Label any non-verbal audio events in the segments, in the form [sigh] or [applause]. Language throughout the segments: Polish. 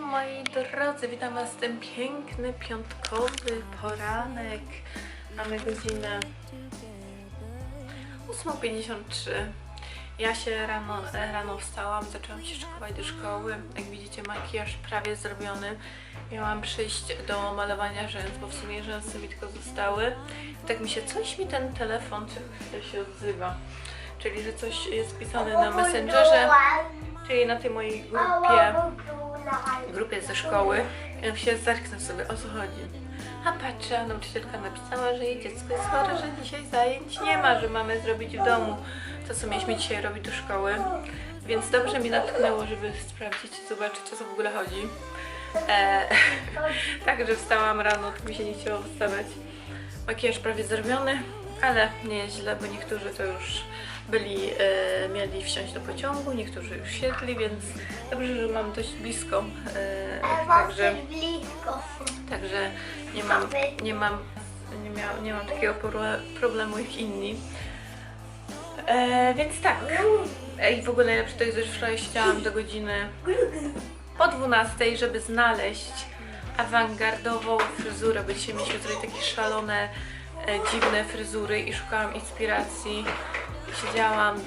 moi drodzy, witam Was w ten piękny piątkowy poranek. Mamy godzinę 8.53. Ja się rano, rano wstałam, zaczęłam się szykować do szkoły. Jak widzicie, makijaż prawie zrobiony. Miałam przyjść do malowania rzęs, bo w sumie rzęsy mi tylko zostały. I tak mi się, coś mi ten telefon się odzywa. Czyli, że coś jest pisane na Messengerze, czyli na tej mojej grupie grupie ze szkoły. Ja się zerknę sobie, o co chodzi. A patrzę, nauczycielka napisała, że jej dziecko jest chore, że dzisiaj zajęć nie ma, że mamy zrobić w domu to, co mieliśmy dzisiaj robić do szkoły. Więc dobrze mi natknęło, żeby sprawdzić, zobaczyć, o co w ogóle chodzi. E, [laughs] Także wstałam rano, to mi się nie chciało wstawać. Makijaż prawie zrobiony, ale nie jest źle, bo niektórzy to już byli, e, mieli wsiąść do pociągu, niektórzy już siedli, więc dobrze, że mam dość blisko. E, także, także nie mam, nie mam, nie, mia, nie mam takiego problemu jak inni. E, więc tak. I w ogóle najlepsze to jest, że wczoraj siedziałam do godziny po 12, żeby znaleźć awangardową fryzurę, bo dzisiaj mieliśmy tutaj takie szalone, e, dziwne fryzury i szukałam inspiracji. Siedziałam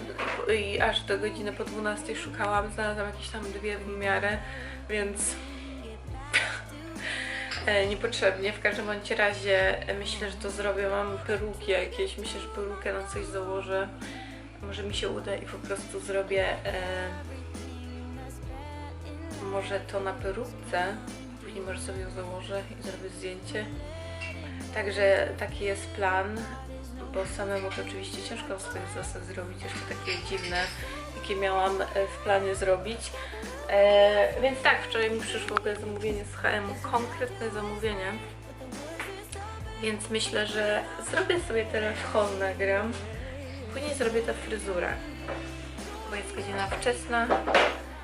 i aż do godziny po 12 szukałam, znalazłam jakieś tam dwie w miarę, więc [laughs] e, niepotrzebnie. W każdym bądź razie e, myślę, że to zrobię. Mam peruki jakieś, myślę, że perukę na coś założę. Może mi się uda i po prostu zrobię e, może to na peruce. Później może sobie ją założę i zrobię zdjęcie. Także taki jest plan, bo samemu to oczywiście ciężko z tych zasad zrobić, jeszcze takie dziwne, jakie miałam e, w planie zrobić. E, więc tak, wczoraj mi przyszło zamówienie z HM, konkretne zamówienie. Więc myślę, że zrobię sobie teraz haul nagram. Później zrobię tę fryzurę, bo jest godzina wczesna.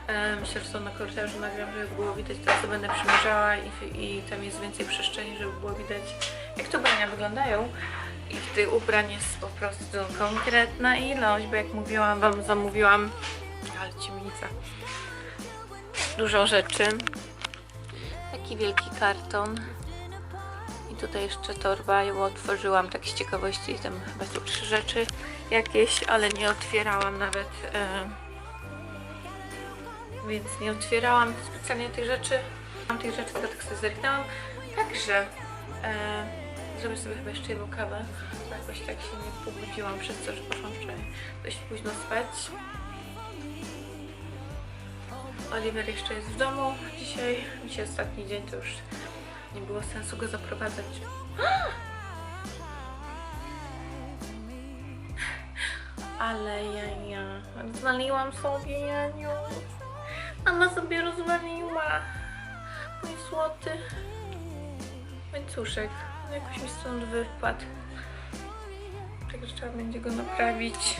E, Myślę, że to na korytarzu nagram, żeby było widać to, co będę przymierzała i, i tam jest więcej przestrzeni, żeby było widać, jak te ubrania wyglądają. I tych ubrań jest po prostu konkretna ilość, bo jak mówiłam Wam, zamówiłam, ale ciemnica, dużo rzeczy. Taki wielki karton. I tutaj jeszcze torba, ją otworzyłam tak z ciekawości, tam chyba trzy rzeczy jakieś, ale nie otwierałam nawet. E, więc nie otwierałam specjalnie tych rzeczy. Mam tych rzeczy, tylko tak sobie zerknęłam. Także e, zrobię sobie chyba jeszcze jedną kawę, jakoś tak się nie pobudziłam przez to, że poszłam wczoraj dość późno spać. Oliver jeszcze jest w domu dzisiaj. Dzisiaj ostatni dzień, to już nie było sensu go zaprowadzać. [gasps] Ale jaja, rozwaliłam sobie Janiu. Mama sobie rozwaliła. Mój złoty łańcuszek. No jakoś mi stąd wypadł. Także trzeba będzie go naprawić.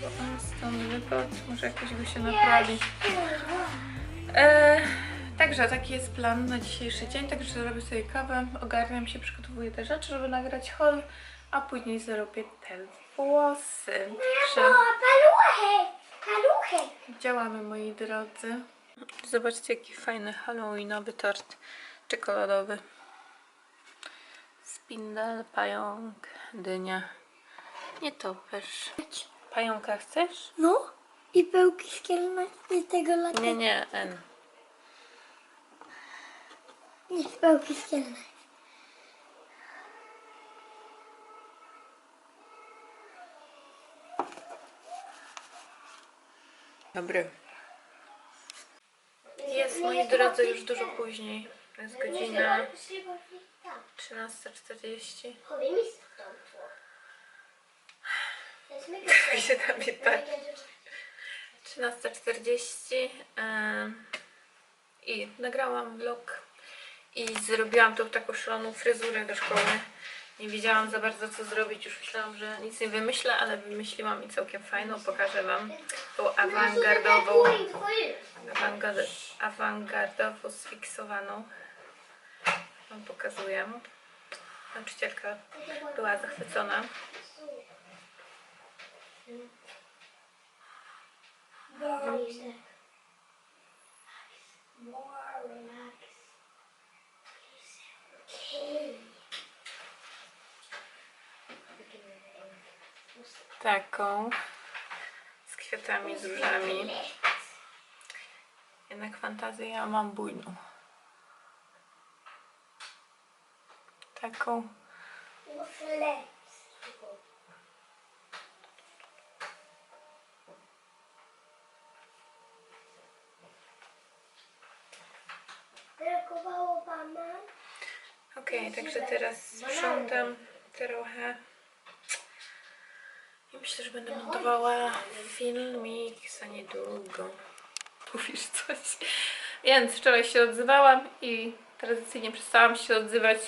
Bo on stąd wypadł. Może jakoś go się naprawi. E, także taki jest plan na dzisiejszy dzień. Także robię sobie kawę, ogarniam się, przygotowuję te rzeczy, żeby nagrać haul, a później zrobię te włosy. Także paluchy. działamy moi drodzy. Zobaczcie jaki fajny halloweenowy tort czekoladowy. Spindel, pająk, dynia. Nie topesz. Pająka chcesz? No i pełki szkielne z tego lata. Nie, nie, N. Nie, pełki szkielne. Dobry. Jest, moi drodzy, już dużo później. Jest godzina 13.40. Jak się na mnie patrzy. 13.40 em, i nagrałam vlog i zrobiłam tą taką szaloną fryzurę do szkoły. Nie wiedziałam za bardzo co zrobić, już myślałam, że nic nie wymyślę, ale wymyśliłam i całkiem fajną. Pokażę Wam tą awangardową, awangard, awangardowo sfiksowaną. Wam pokazuję. Nauczycielka była zachwycona. Taką z kwiatami, z różami. Jednak fantazję ja mam bujną. Taką. Brakowało pana? Okej, także teraz sprzątam trochę. I myślę, że będę montowała filmik za niedługo. [laughs] Mówisz coś. Więc wczoraj się odzywałam i tradycyjnie przestałam się odzywać.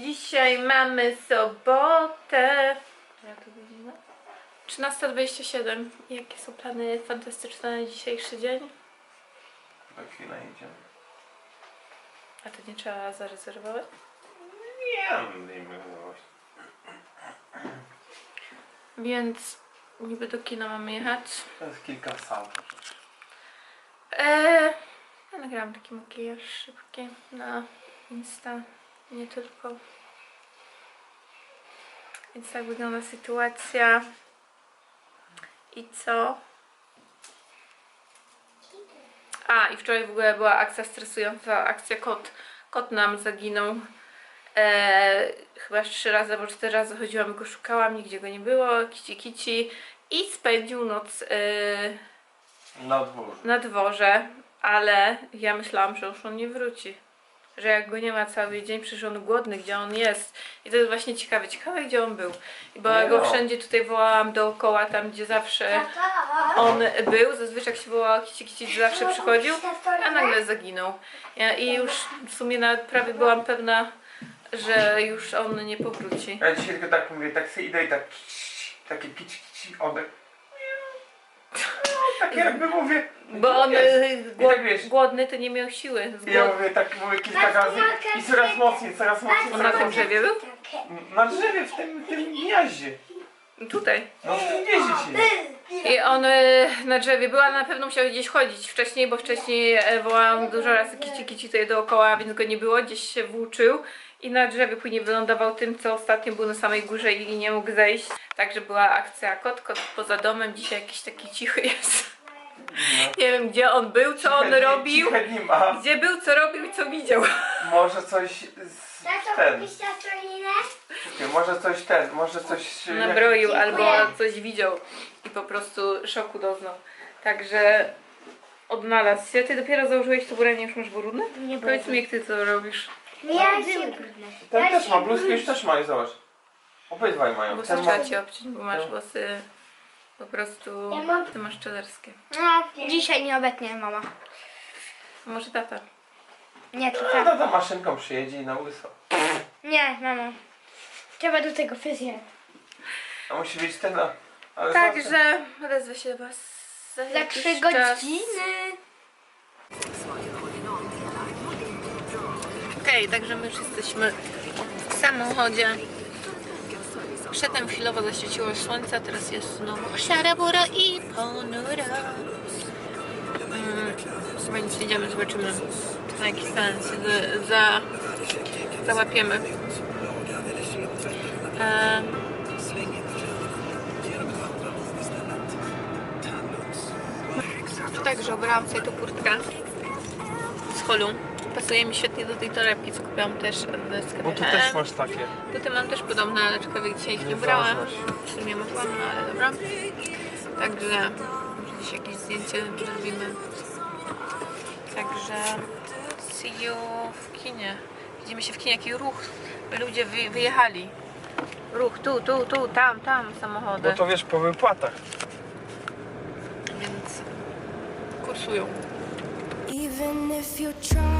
Dzisiaj mamy sobotę. Ja to godzina? 13.27. Jakie są plany fantastyczne na dzisiejszy dzień? Za chwilę idziemy. A to nie trzeba zarezerwować? Nie, nie wiem, właśnie. Więc niby do kina mamy jechać. To jest kilka sal. Eee, ja nagrałam taki makijaż szybki na Insta, nie tylko. Więc tak wygląda sytuacja. I co? A, i wczoraj w ogóle była akcja stresująca, akcja kot. Kot nam zaginął. Eee, chyba trzy razy albo cztery razy chodziłam i go szukałam, nigdzie go nie było, kici kici. I spędził noc eee, Na dworze. na dworze, ale ja myślałam, że już on nie wróci. Że jak go nie ma cały dzień, przecież on głodny, gdzie on jest. I to jest właśnie ciekawe. Ciekawe, gdzie on był. Bo ja go no. wszędzie tutaj wołałam dookoła, tam gdzie zawsze on był. Zazwyczaj jak się wołała kici kici, zawsze przychodził, a nagle zaginął. Ja, I już w sumie nawet prawie byłam pewna, że już on nie powróci. Ja dzisiaj tylko tak mówię, tak sobie idę i tak takie kici kici, on tak jakby mówię. Bo on y, I tak wiesz. głod, głodny to nie miał siły. Z ja głod... mówię tak mówię kilka razy i coraz mocniej, coraz mocniej. On na tym drzewie był? Na drzewie, w tym, tym gniaździe. Tutaj. No w tym gnieździe się. I on y, na drzewie był, ale na pewno musiał gdzieś chodzić wcześniej, bo wcześniej e, wołałam dużo razy kici kici tutaj dookoła, więc go nie było, gdzieś się włóczył. I na drzewie później wylądował tym, co ostatnio był na samej górze i nie mógł zejść. Także była akcja kot, kot poza domem, dzisiaj jakiś taki cichy jest. Nie wiem gdzie on był, co on Ciche- robił, ciche nie ma. gdzie był, co robił i co widział. Może coś z Tato, ten. Może coś ten, może coś. Nabroił albo coś widział i po prostu szoku doznał. Także odnalazł się. Ty dopiero założyłeś to ubranie, już masz brudne? Nie Powiedz mi, jak ty to robisz. Ja się... Ten też ma, bluzkę już też ma i zobacz. Obydwaj mają. Włosy Ten ma... trzeba ci obciąć, bo masz No. włosy po prostu... Ja mam- Ty masz czelerskie. No, dzisiaj nie obetnie mama. Może tata. Nie, to No tak. to ta maszynką przyjedzie i na łyso. Nie, mamo. Trzeba do tego fryzjera. A musi być ten. a- Ale zawsze- Także odezwę się was za, Za jakiś trzy czas. godziny. Okej, także my już jesteśmy w samochodzie. Przedtem chwilowo zaświeciło słońce, teraz jest znowu szara bura i ponura. Mm, więc idziemy, zobaczymy na jaki się za, za, załapiemy. E, Także obrałam sobie tą kurtkę z holu. Pasuje mi świetnie do tej torebki, co kupiłam też w sklepie Bo tu H&M. też masz takie. Buty mam też podobne, ale aczkolwiek dzisiaj ich nie Nie brałam. W sumie mogłam, no ale dobra. Także może gdzieś jakieś zdjęcie zrobimy. Także see you w kinie. Widzimy się w kinie, jaki ruch. Ludzie wy, wyjechali. Ruch tu, tu, tu, tam, tam samochody. Bo to wiesz po wypłatach. Więc kursują. Even if you tried,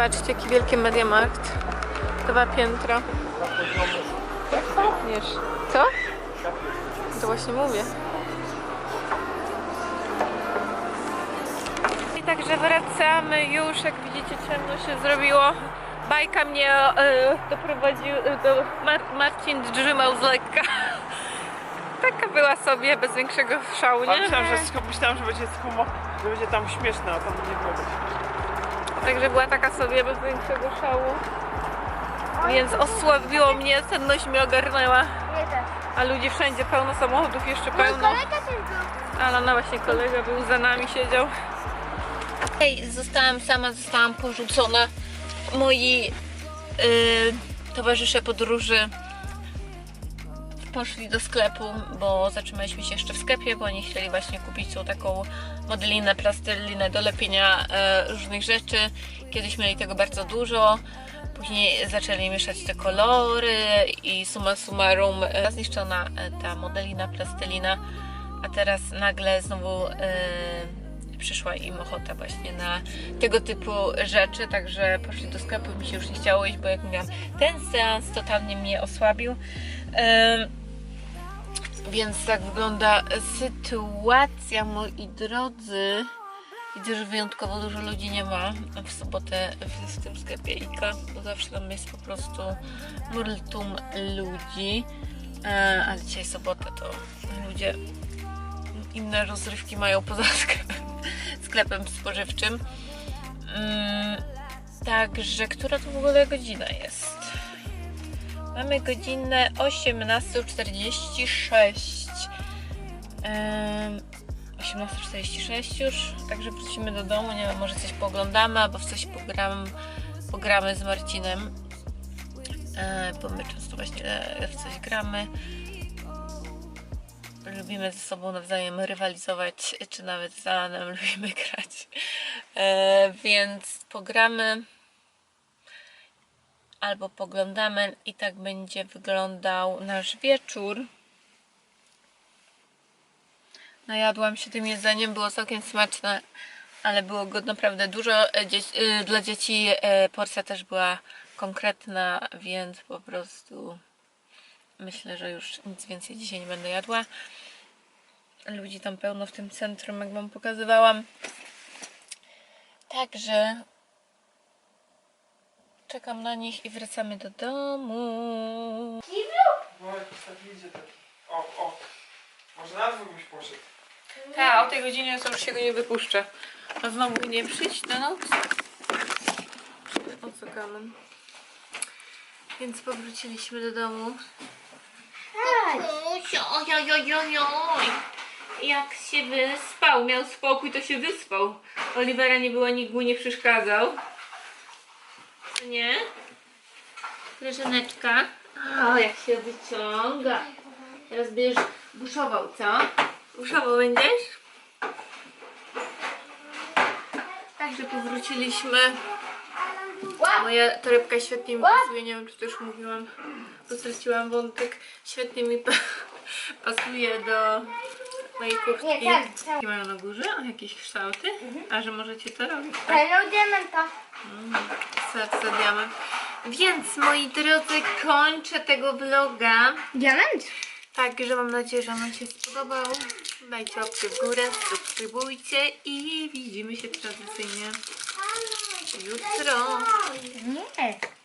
Zobaczcie, jaki wielki Mediamarkt. Dwa piętra. Wiesz, co? To właśnie mówię. I także wracamy już, jak widzicie ciemno się zrobiło. Bajka mnie e, doprowadził, e, do Mar- Marcin drzymał z lekka. [laughs] Taka była sobie, bez większego szału, nie? myślałem, że, myślałem, że będzie humo, że będzie tam śmieszne, a tam nie było. Także była taka sobie, bez większego szału. Więc osłabiło mnie, senność mnie ogarnęła. A ludzi wszędzie pełno samochodów, jeszcze pełno. Ale no właśnie kolega był za nami, siedział. Hej, zostałam sama, zostałam porzucona. Moi y, towarzysze podróży poszli do sklepu, bo zatrzymaliśmy się jeszcze w sklepie, bo oni chcieli właśnie kupić tą taką modelinę, plastelinę do lepienia e, różnych rzeczy. Kiedyś mieli tego bardzo dużo, później zaczęli mieszać te kolory i summa summarum e, zniszczona e, ta modelina, plastelina, a teraz nagle znowu przyszła im ochota właśnie na tego typu rzeczy, także poszli do sklepu, mi się już nie chciało iść, bo jak mówiłam, ten seans totalnie mnie osłabił. Więc tak wygląda sytuacja, moi drodzy. Widzę, że wyjątkowo dużo ludzi nie ma w sobotę w, tym sklepie IKA, bo zawsze tam jest po prostu multum ludzi. E, ale dzisiaj sobota to ludzie inne rozrywki mają poza [laughs] sklepem, sklepem spożywczym. Mm, także, która to w ogóle godzina jest? Mamy godzinę 18.46. Em, 18.46 już, także wrócimy do domu. Nie wiem, może coś pooglądamy, albo w coś pogram, pogramy z Marcinem. E, bo my często właśnie w coś gramy. Lubimy ze sobą nawzajem rywalizować, czy nawet z Alanem [laughs] lubimy grać. E, więc pogramy albo poglądamy i tak będzie wyglądał nasz wieczór. Najadłam się tym jedzeniem, było całkiem smaczne, ale było go naprawdę dużo. E, y, Dla dzieci e, porcja też była konkretna, więc po prostu myślę, że już nic więcej dzisiaj nie będę jadła. Ludzi tam pełno w tym centrum, jak Wam pokazywałam. Także czekam na nich i wracamy do domu. No tak idzie taki. O, o. Może na dwóch byś poszedł. Tak, o tej godzinie to już się go nie wypuszczę. A znowu nie przyjść na noc? O co kamen? Więc powróciliśmy do domu. Oj, oj, oj, oj. Jak się wyspał, miał spokój, to się wyspał. Olivera nie było, nikt mu nie przeszkadzał. Nie? Leżaneczka. O, jak się wyciąga. Teraz będziesz buszował, co? Buszował będziesz? Także powróciliśmy. Moja torebka świetnie mi pasuje, nie wiem czy już mówiłam, bo straciłam wątek. Świetnie mi pa [laughs] pasuje do mojej kurtki. Nie, tak, tak. Mają na górze? Jakieś kształty? A że możecie to robić, tak? Hello, diamenta. Serce diament. Więc moi drodzy, kończę tego vloga. Diament? Także mam nadzieję, że Wam się spodobał. Dajcie łapkę w górę, subskrybujcie i widzimy się tradycyjnie jutro. Nie.